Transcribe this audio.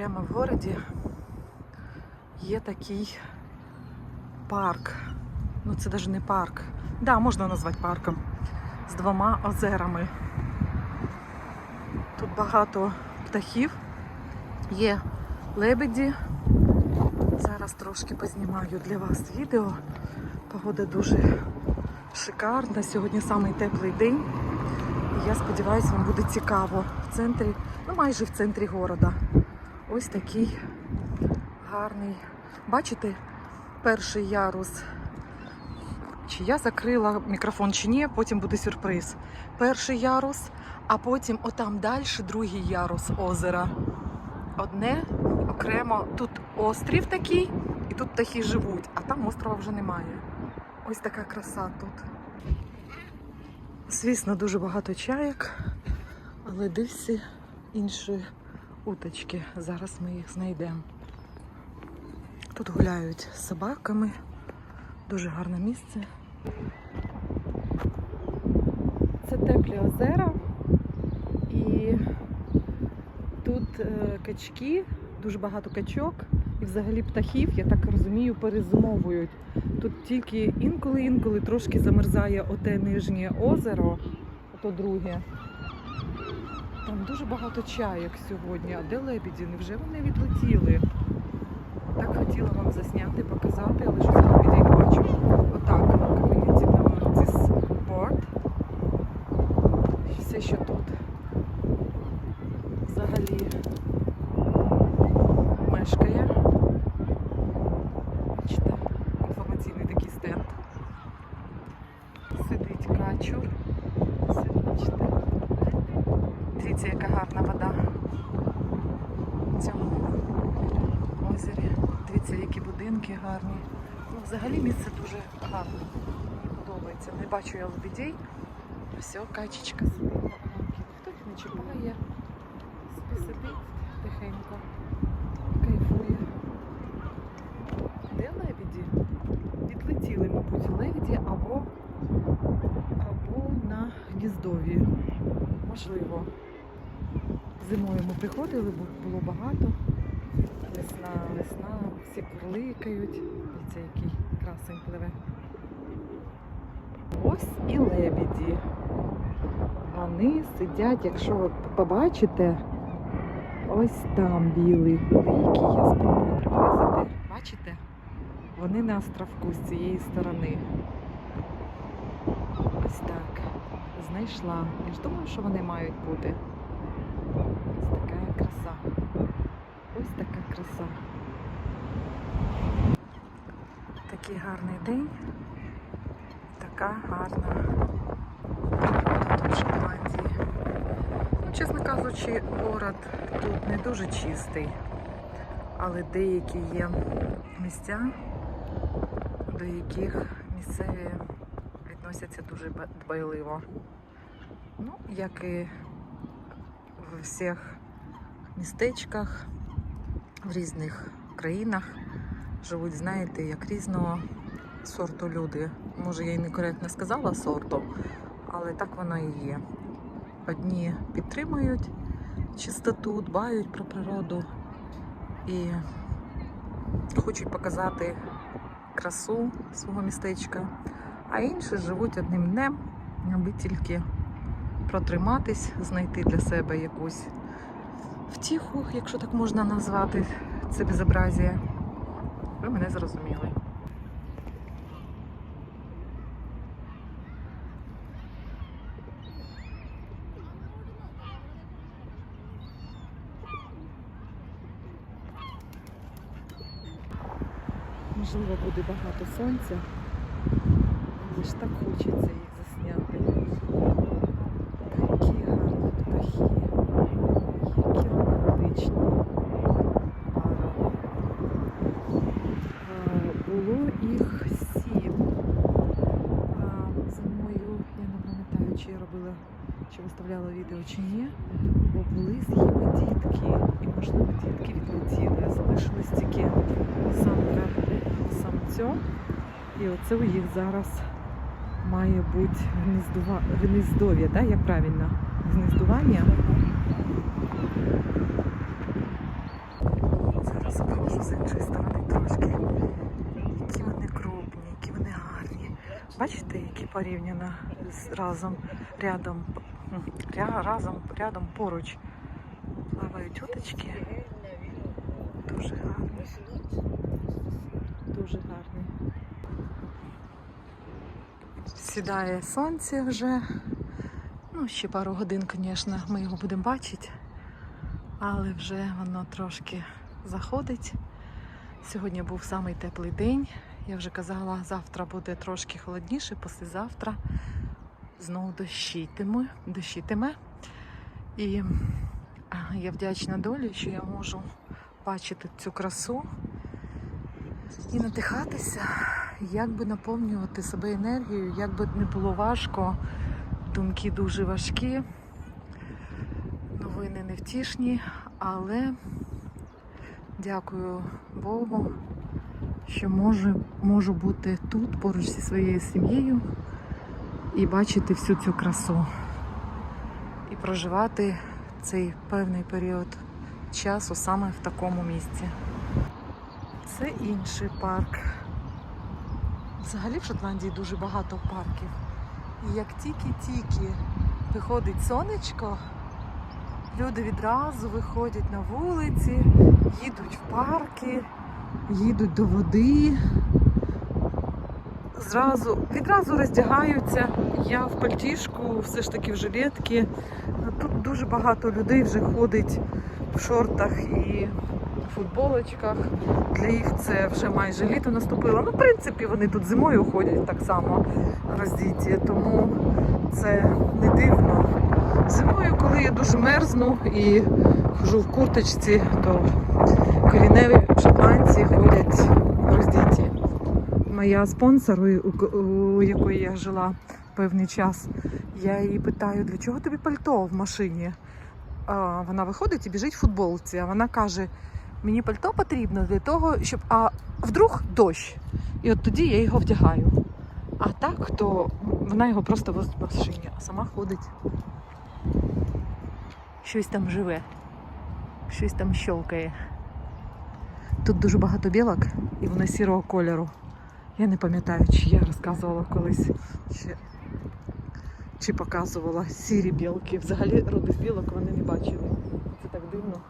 прямо в городі є такий парк. Ну це навіть не парк. Да, можна назвати парком. З двома озерами. Тут багато птахів. Є лебеді. Зараз трошки познімаю для вас відео. Погода дуже шикарна. Сьогодні самий теплий день. І я сподіваюся, вам буде цікаво в центрі, ну майже в центрі города. Ось такий гарний. Бачите, перший ярус. Чи я закрила мікрофон чи ні, потім буде сюрприз. Перший ярус, а потім отам далі другий ярус озера. Одне окремо. Тут острів такий, і тут птахи живуть, а там острова вже немає. Ось така краса тут. Звісно, дуже багато чаяк, але дився інші уточки. Зараз ми їх знайдемо. Тут гуляють з собаками. Дуже гарне місце. Це теплі озера. І тут е, качки, дуже багато качок. І взагалі птахів, я так розумію, перезимовують. Тут тільки інколи-інколи трошки замерзає оте нижнє озеро, ото друге. Там дуже багато чайок сьогодні. А де лебіді? Невже вони відлетіли? Так хотіла вам засняти, показати, але щось лебідей не бачу. Отак, community notice board. Все, що тут взагалі мешкає. Бачите, інформаційний такий стенд. Сидить качур. Сидить, бачите. Дивіться, яка гарна вода в цьому озері. Дивіться, які будинки гарні. Ну, взагалі місце дуже гарне. Подобається. Не бачу я лебедей. Все, качечка сидить рамки. Ніхто їх не чіпає. Сидить тихенько. Кайфує. Де лебеді? Відлетіли, мабуть, лебеді або, або на гніздові. Можливо. Зимою ми приходили, бо було багато. Весна, весна, всі курликають. Дивіться, який красень пливе. Ось і лебеді. Вони сидять, якщо ви побачите, ось там білий великий. Я спробую приблизити. Бачите? Вони на островку з цієї сторони. Ось так. Знайшла. Я ж думаю, що вони мають бути. Ось така краса. Ось така краса. Такий гарний день. Така гарна тут в Шотландії. Ну, чесно кажучи, город тут не дуже чистий, але деякі є місця, до яких місцеві відносяться дуже дбайливо. Ну, як і в всіх містечках, в різних країнах живуть, знаєте, як різного сорту люди. Може, я й некоректно сказала сорту, але так воно і є. Одні підтримують чистоту, дбають про природу і хочуть показати красу свого містечка, а інші живуть одним днем, аби тільки протриматись, знайти для себе якусь втіху, якщо так можна назвати це безобразія. Ви мене зрозуміли. Можливо, буде багато сонця, але ж так хочеться їх засняти. Такі гарні птахи, які романтичні пара. А, Було їх сім. А, Зимою, я не пам'ятаю, чи я робила, чи виставляла відео, чи ні, бо були з дітки, і можливо дітки відлетіли, а залишилось тільки самка самцьом. І оце у їх зараз має бути гніздува... гніздов'я, да? як правильно? Гніздування. покажу з іншої сторони трошки. Які вони крупні, які вони гарні. Бачите, які порівняно разом рядом, разом рядом поруч плавають уточки. Дуже гарні. Дуже гарні. Сідає сонце вже. Ну, ще пару годин, звісно, ми його будемо бачити, але вже воно трошки заходить. Сьогодні був самий теплий день. Я вже казала, завтра буде трошки холодніше, післязавтра знову дощитиме, дощитиме. І я вдячна долі, що я можу бачити цю красу і надихатися, як би наповнювати себе енергією, як би не було важко, думки дуже важкі, новини невтішні, але дякую Богу, що можу, можу бути тут поруч зі своєю сім'єю і бачити всю цю красу і проживати цей певний період часу саме в такому місці. Це інший парк. Взагалі в Шотландії дуже багато парків. І як тільки-тільки виходить сонечко, люди відразу виходять на вулиці, їдуть в парки, їдуть до води. Зразу, відразу роздягаються. Я в пальтішку, все ж таки в жилетці. Тут дуже багато людей вже ходить в шортах і футболочках. Для їх це вже майже літо наступило. Ну, в принципі, вони тут зимою ходять так само роздіті, тому це не дивно. Зимою, коли я дуже мерзну і хожу в курточці, то коріневі шотландці ходять роздіті. Моя спонсор, у, якої я жила певний час, я її питаю, для чого тобі пальто в машині? А, вона виходить і біжить в футболці. А вона каже: мені пальто потрібно для того, щоб а вдруг дощ. І от тоді я його вдягаю. А так, то вона його просто возить в машині, а сама ходить. Щось там живе, щось там щелкає. Тут дуже багато білок, і вони сірого кольору. Я не пам'ятаю, чи я розказувала колись, чи, чи показувала сірі білки. Взагалі родих білок вони не бачили. Це так дивно.